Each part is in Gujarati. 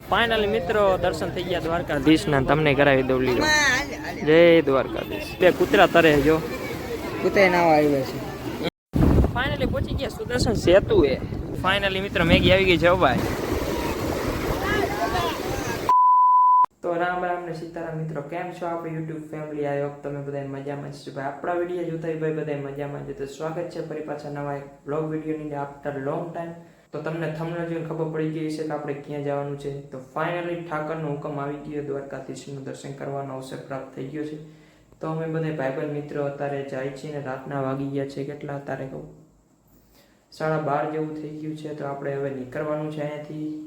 ફાઇનલી મિત્રો દર્શન થઈ ગયા દ્વારકાધીશના તમને કરાવી દઉં લીધો જય દ્વારકાધીશ. બે કૂતરા તરે જો. કૂતરે ના આવ્યા છે. ફાઇનલી પહોંચી ગયા સુદર્શન સેતુ એ ફાઇનલી મિત્રો મેગી આવી ગઈ છે ભાઈ. તો રામ રામ ને સીતારામ મિત્રો કેમ છો આપણે યુટ્યુબ ફેમિલી? હોપ તમે બધા મજામાં છો. ભાઈ આપણા વીડિયો જોતા ભાઈ બધા મજામાં છે તો સ્વાગત છે ફરી પાછા નવા એક બ્લોગ વિડીયોની આફ્ટર લોંગ ટાઈમ તો તમને થમને જોઈને ખબર પડી ગઈ છે કે આપણે ક્યાં જવાનું છે. તો ફાઇનલી ઠાકરનો હુકમ આવી ગયો. દ્વારકાધીશનું દર્શન કરવાનો અવસર પ્રાપ્ત થઈ ગયો છે. તો અમે બધા ભાઈબંધ મિત્રો અત્યારે જાય છીએ ને રાતના વાગી ગયા છે. કેટલા? અત્યારે કહું. સાડા બાર જેવું થઈ ગયું છે. તો આપણે હવે નીકળવાનું છે અહીંયાથી.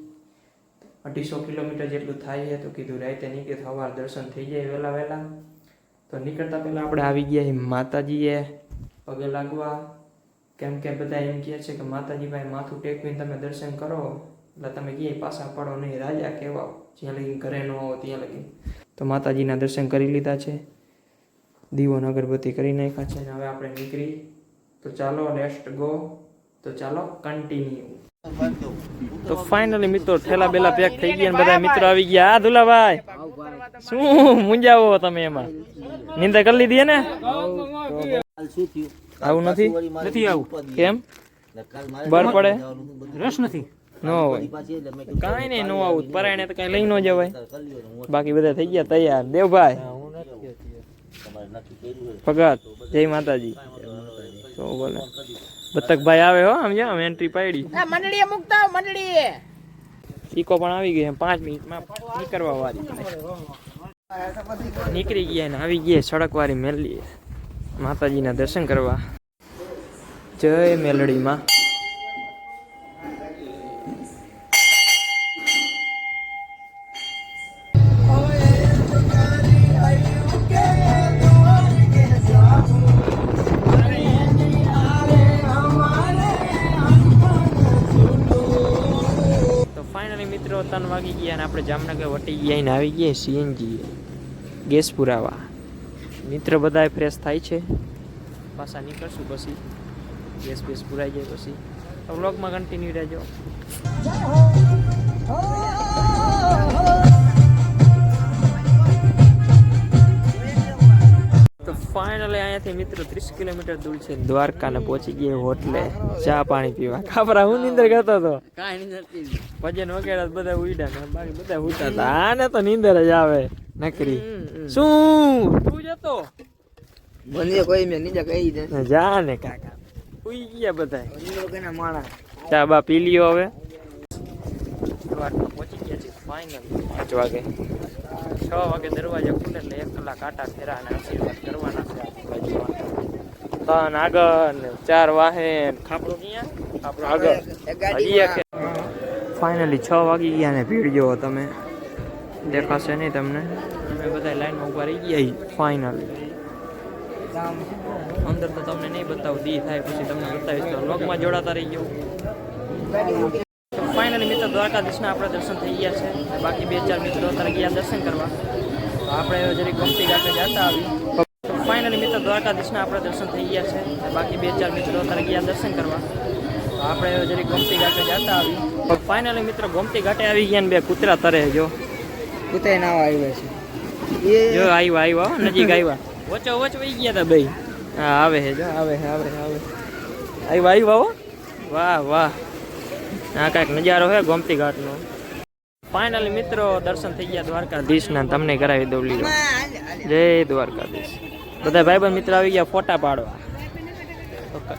અઢીસો કિલોમીટર જેટલું થાય છે. તો કીધું, રાતે નીકળે તો સવાર દર્શન થઈ જાય વહેલા વહેલા. તો નીકળતા પહેલાં આપણે આવી ગયા માતાજીએ પગે લાગવા. કેમ કે બધા એમ કહે છે કે માતાજી ભાઈ માથું ટેકવીને તમે દર્શન કરો એટલે તમે ક્યાંય પાછા પડો નહીં. રાજા કહેવા જ્યાં લગી ઘરે ન આવો ત્યાં લગી. તો માતાજીના દર્શન કરી લીધા છે. દીવો ને અગરબત્તી કરી નાખ્યા છે અને હવે આપણે નીકળી. તો ચાલો લેસ્ટ ગો તો ચાલો કન્ટિન્યુ તો ફાઇનલી મિત્રો ઠેલા બેલા પેક થઈ ગયા બધા મિત્રો આવી ગયા. આ દુલાભાઈ શું મુંજાવો તમે એમાં? નિંદા કરી લીધી ને? આવું નથી? નથી આવું. કેમ? બળ પડે? રસ નથી. નો હોય. કાંઈ નહીં નો આવું. પરાયણે તો કઈ લઈ ન જવાય. બાકી બધા થઈ ગયા તૈયાર. દેવભાઈ ભગત જય માતાજી. તો બોલે. બતકભાઈ આવે હો સમજ્યા અમે એન્ટ્રી પાડી. મંડળીએ મુકતા મંડળીએ. ઈકો પણ આવી ગઈ પાંચ મિનિટમાં નીકળવા વાળી. નીકળી ગયા ને આવી ગયા સડક વાળી મેલડી માતાજીના દર્શન કરવા. જય મેલડીમાં. મિત્રો ત્રણ વાગી ગયા અને આપણે જામનગર વટી ગયા આવી ગયા સીએનજી ગેસ પુરાવા. મિત્ર બધા ફ્રેશ થાય છે. પાછા નીકળશું પછી. ગેસ બેસ પુરાઈ જાય પછી. તો વ્લોગમાં કન્ટિન્યુ રહેજો. તો ફાઇનલી અહીંયાથી મિત્રો ત્રીસ કિલોમીટર દૂર છે. દ્વારકાને પહોંચી ગયા હોટલે ચા પાણી પીવા. ખાપરા હું નીંદર કરતો હતો? કાંઈ ભજન વગેરે બધા ઉડ્યા ને બાકી બધા ઉડતા હતા. આને તો નીંદર જ આવે. નકરી. શું? તું જતો. મને કોઈ મેં નીચે કહી દે. જા ને કાકા. ઉઈ ગયા બધા લોકોના માણા. ચા બા પી લ્યો હવે. પહોંચી ગયા છે ફાઇનલ પાંચ વાગે. છ વાગે દરવાજા ખુલે એટલે એક કલાક આટા ફેરા અને આશીર્વાદ કરવાના છે ત્રણ આગળ ચાર વાહે ખાપડો ક્યાં ખાપડો આગળ. ફાઇનલી છ વાગી ગયા ને ભીડ જોવો તમે. દેખાશે નહીં તમને? અમે બધા લાઈનમાં ઊભા રહી ગયા ફાઇનલી અંદર તો તમને નહીં બતાવું દી થાય પછી તમને બતાવીશ તો લોકમાં જોડાતા રહી ગયું ફાઇનલી મિત્રો દ્વારકાધીશના આપણે દર્શન થઈ ગયા છે. બાકી બે ચાર મિત્રો અત્યારે ગયા દર્શન કરવા. તો આપણે જરી ગમતી ઘાટે જતા આવી. ફાઇનલી મિત્રો દ્વારકાધીશના આપણે દર્શન થઈ ગયા છે. બાકી બે ચાર મિત્રો અત્યારે ગયા દર્શન કરવા. તો આપણે જરી ગમતી ઘાટે જતા આવી. ફાઇનલી મિત્રો ગમતી ઘાટે આવી ગયા ને બે કૂતરા તરે જો. કુતે નાવા આવ્યા છે. જો એ આવ્યા આવ્યા હો, નજીક આવ્યા વચ્ચો વચ વહી ગયા તા ભાઈ હા આવે છે જો આવે છે આવે આવે આવ્યા આવ્યા હો. વાહ વાહ. આ કાંઈક નજારો છે ગોમતી ઘાટનો. ફાઇનલી મિત્રો દર્શન થઈ ગયા દ્વારકાધીશના તમને કરાવી દઉં લીધો જય દ્વારકાધીશ. બધા ભાઈબંધ મિત્રો આવી ગયા ફોટા પાડવા.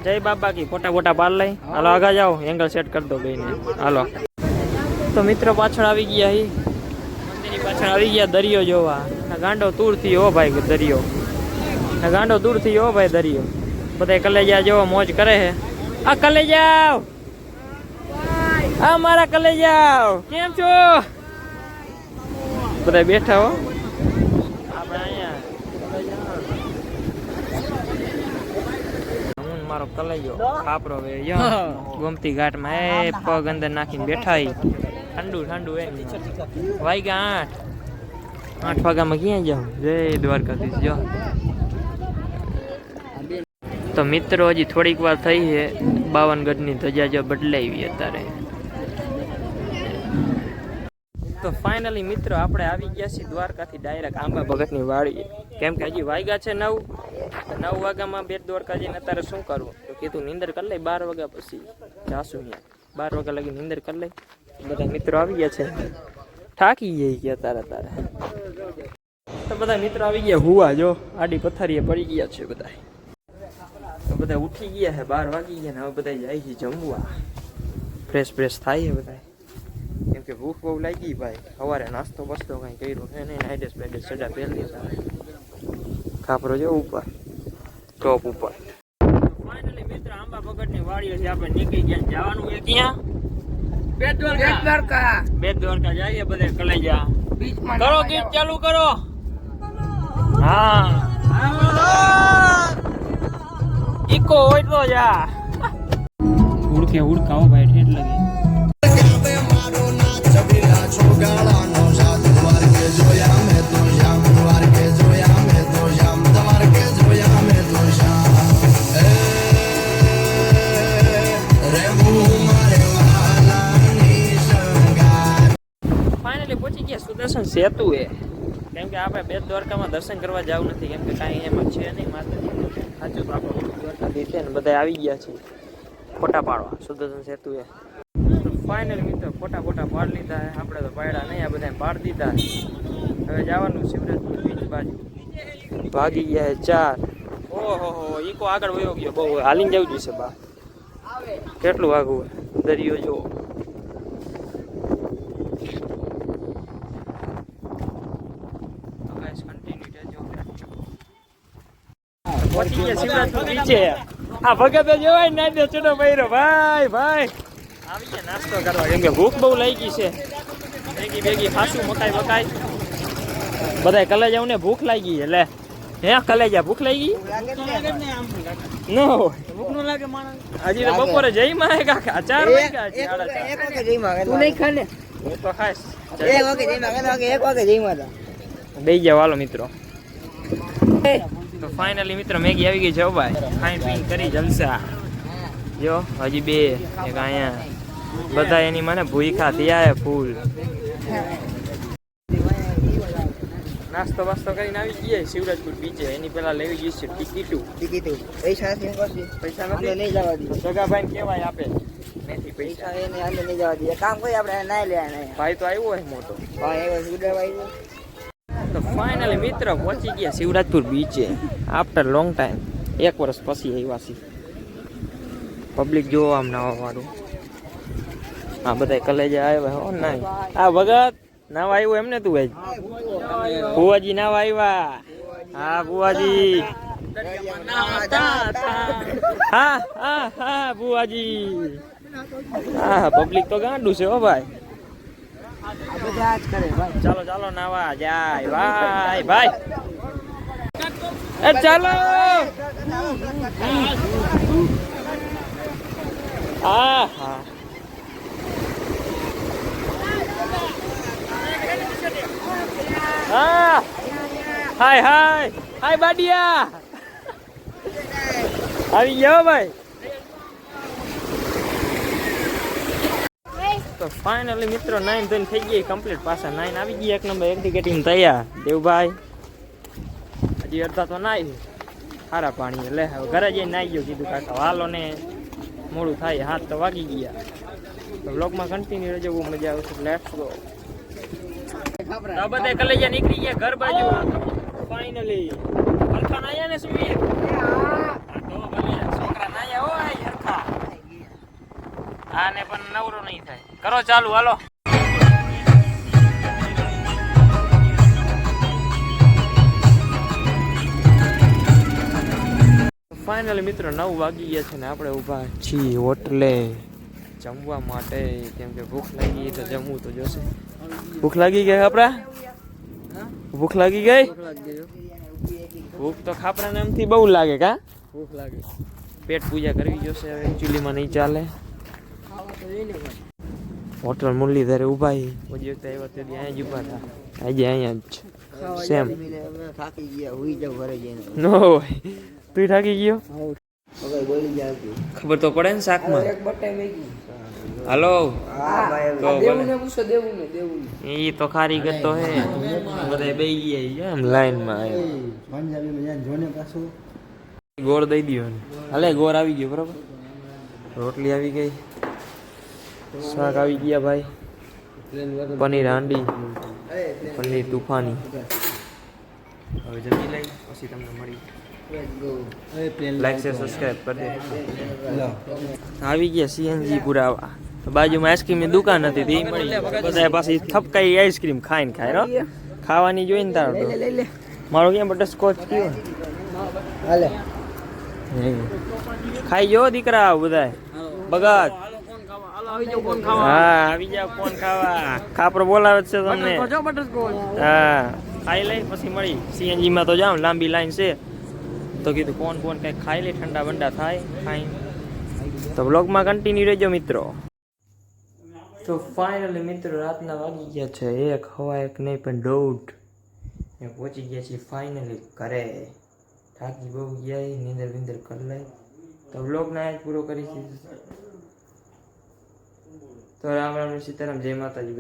જય બાબા કી ફોટા ફોટા પાડ લઈ. હાલો આગા જાઓ એંગલ સેટ કરી દો બેને હાલો. તો મિત્રો પાછળ આવી ગયા હી. મંદિરની પાછળ આવી ગયા દરિયો જોવા. ગાંડો દૂરથી હો ભાઈ દરિયો. ગાંડો દૂરથી હો ભાઈ દરિયો. બધા કલેજા જેવો મોજ કરે હે. આ કલેજાવ આ મારા કલેજાવ કેમ છો? બધા બેઠા હો. આપણે અહીંયા મારો કલેજો ખાપરો ગોમતી ઘાટમાં એ પગ અંદર નાખીને બેઠા હી ઠંડુ ઠંડુ એમ. વાગ્યા આઠ? આઠ વાગ્યામાં ક્યાં જાઉં જય દ્વારકાધીશ, જો. તો મિત્રો, હજી થોડીક વાર થઈ છે. બાવનગઢની ધજા જો બદલાવી અત્યારે. તો ફાઇનલી મિત્રો, આપણે આવી ગયા છીએ દ્વારકાથી ડાયરેક્ટ આંબા ભગતની વાડી કેમ કે હજી વાગ્યા છે નવ. તો નવ વાગ્યામાં બેટ દ્વારકા જઈને અત્યારે શું કરવું? તો કીધું, નીંદર કરી લઈ બાર વાગ્યા પછી જાશું ત્યાં બાર વાગ્યા લગી નીંદર કરી લઈ. બધા મિત્રો આવી ગયા છે. થાકી જઈ ગયા તારે તારે. તો બધા મિત્રો આવી ગયા હુવા જો, આડી પથારીએ પડી ગયા છે બધા. બધા ઉઠી ગયા છે, બાર વાગી ગયા ને હવે બધા જાય છે જમવા. ફ્રેશ ફ્રેશ થાય છે બધા. કેમ કે ભૂખ બહુ લાગી ભાઈ. સવારે નાસ્તો બસ્તો કઈ કર્યો છે નહીં નાઇડેસ બેડેસ સજા પહેરી લીધા ખાપરો જો ઉપર. ટોપ ઉપર. ફાઇનલી મિત્ર આંબા પકડની વાડીએથી આપણે નીકળી ગયા જવાનું છે ક્યાં બેટ દ્વારકા. બે દ્વારકા. જઈએ બધે કલેજા કરો ગીત ચાલુ કરો. હા. ઈકો હોય તો જા ઉડકે ઉડકાઓ ભાઈ ઠેઠ લગી. સેતુ એ. કેમ કે આપણે બેટ દ્વારકામાં દર્શન કરવા જવું નથી કેમ કે કાંઈ એમાં છે નહીં માતાજી સાચું તો આપણે દ્વારકાથી છે ને બધા આવી ગયા છે ફોટા પાડવા સુદર્શન સેતુ એ ફાઇનલ મિત્રો ફોટા ફોટા પાડી લીધા આપણે તો પાડ્યા નહીં આ બધા પાડી દીધા હવે જવાનું શિવરાજપુર બીચ બાજુ. ભાગી ગયા ચાર. ઓહો હો ઈકો આગળ વયો ગયો. બહુ હાલીને જવું જોઈશે બા. કેટલું આગું દરિયો જો ગયા શિવરાજપુર આ ભગત જોવાય ના દે બૈરો ભાઈ ભાઈ. આવી ગયા નાસ્તો કરવા. કેમ કે ભૂખ બહુ લાગી છે. ભેગી ભેગી ખાસું મકાઈ મકાઈ. બધાય કલેજા ને ભૂખ લાગી એટલે હે કલેજા ભૂખ લાગી? ન હોય. હજી તો બપોરે જઈ માં કાકા. ચાર વાગ્યા બે ગયા વાલો તું નહીં ખાને. હું તો ખાઈશ. એક વાગે જઈમાં એક એક વાગે જઈમાં હતા બેઈ જાવ હાલો મિત્રો. તો ફાઇનલી મિત્રો મેગી આવી ગઈ છે ભાઈ. ખાઈ પીને કરી જલસા. જો હજી બે એક અહીંયા. બધા એની મને ભૂખા થયા ફૂલ. નાસ્તો વાસ્તો કરીને આવી ગયા શિવરાજપુર બીચે. એની પેલા લેવી ગઈ છે ટિકિટું. ટિકિટ. પૈસા નથી પૈસા. નથી? નહીં જવા દઈએ. સગાભાઈ કેવાય આપે. નથી પૈસા એને આને નહીં જવા દઈએ. કામ કોઈ આપણે ના લે ભાઈ તો આવ્યો હોય મોટો. ભાઈ એવો સુડવાઈ તો ફાઇનલી મિત્ર પહોંચી ગયા શિવરાજપુર બીચે આફ્ટર લોંગ ટાઈમ એક વર્ષ પછી આવ્યા છે પબ્લિક જોવા આમ નાવા વાળું આ બધા કલેજા આવ્યા હો ના આ ભગત, નાવા આવ્યો એમને તું ભાઈ? ભુવાજી નાવા આવ્યા. હા, ભુવાજી. હા હા હા, ભુવાજી. હા પબ્લિક તો ગાંડું છે હો ભાઈ. બધા જ કરે ભાઈ ચાલો ચાલો નાવા જાય ભાઈ ભાઈ એ ચાલો હા હા હા હાય હાય હાય બાડિયા આવી ગયો ભાઈ તો ફાઇનલી મિત્રો નાઈન ધોઈને થઈ ગઈ કમ્પ્લીટ પાછા નાઇન આવી ગઈ એક નંબર એક્ટિકેટિંગ તૈયાર. દેવભાઈ, હજી અડધા તો નાઈ. સારા પાણી લે, હવે ઘરે જઈને નાઈ ગયો. કીધું કાકા વાલો ને. મોડું થાય. હાથ તો વાગી ગયા. તો બ્લોગમાં કન્ટિન્યુ રહેજો. બહુ મજા આવશે. લેટ્સ ગો બધા કલેજા નીકળી ગયા ઘર બાજુ. ફાઇનલી અલખાન આવ્યા ને સુમીર આને પણ નવરો નહીં થાય. કરો ચાલુ હાલો. ફાઇનલી મિત્રો નવ વાગી ગયા છે ને આપણે ઊભા છીએ હોટલે જમવા માટે. કેમ કે ભૂખ લાગી તો જમવું તો જોશે. ભૂખ લાગી ગઈ આપણા ભૂખ લાગી ગઈ? ભૂખ તો ખાપરા નામથી બહુ લાગે કા? ભૂખ લાગે. પેટ પૂજા કરવી જોશે હવે એકચ્યુઅલીમાં નહીં ચાલે. હોટલ મુરલીધરે ઊભા છે પછી વખતે આવ્યા તેથી અહીંયા જ ઊભા હતા આજે અહીંયા જ સેમ. થાકી ગયા હુઈ જાવ ઘરે જઈને. નો તું થાકી ગયો? હવે. બોલી જાય ખબર તો પડે ને શાકમાં. એક બટે મેગી. હાલો. તો દેવું પૂછો દેવું ને ઈ તો ખારી ગતો હે. બધા બે ગયા એમ લાઈનમાં પંજાબી માં જોને પાછું. ગોળ દઈ દ્યો હાલે ગોળ આવી ગયો બરાબર? રોટલી આવી ગઈ. શાક આવી ગયા ભાઈ. પનીર હાંડી પનીર તુફાની. હવે જમી લઈ પછી તમને મળી. લાઈક છે સબસ્ક્રાઇબ કરી દે. આવી ગયા સીએનજી પુરાવા. બાજુમાં આઈસ્ક્રીમની દુકાન હતી તે મળી બધા પાછી થપકાઈ આઈસ્ક્રીમ ખાઈને ખાય રો ખાવાની જોઈને તારો તો. લઈ લે મારો ક્યાં બટરસ્કોચ કયો હાલે. ખાઈ જો દીકરા બધા ભગત હા આવી જાવ કોણ ખાવા. ખાપરો બોલાવે છે તમને. હા. ખાઈ લઈ પછી મળી. સીએનજી માં તો જાવ લાંબી લાઈન છે. તો કીધું કોણ કોણ કઈ ખાઈ લે ઠંડા બંડા થાય ખાઈ. તો બ્લોગમાં કન્ટિન્યુ રહેજો મિત્રો. તો ફાઇનલી મિત્રો રાતના વાગી ગયા છે. એક હવા એક નહીં પણ દોઢ ને પહોંચી ગયા છીએ ફાઇનલી ઘરે. થાકી બહુ ગયા નિંદર વિંદર કરી લઈ. તો બ્લોગને પૂરો કરી છે તો રામ રામ સીતારામ જય માતાજી.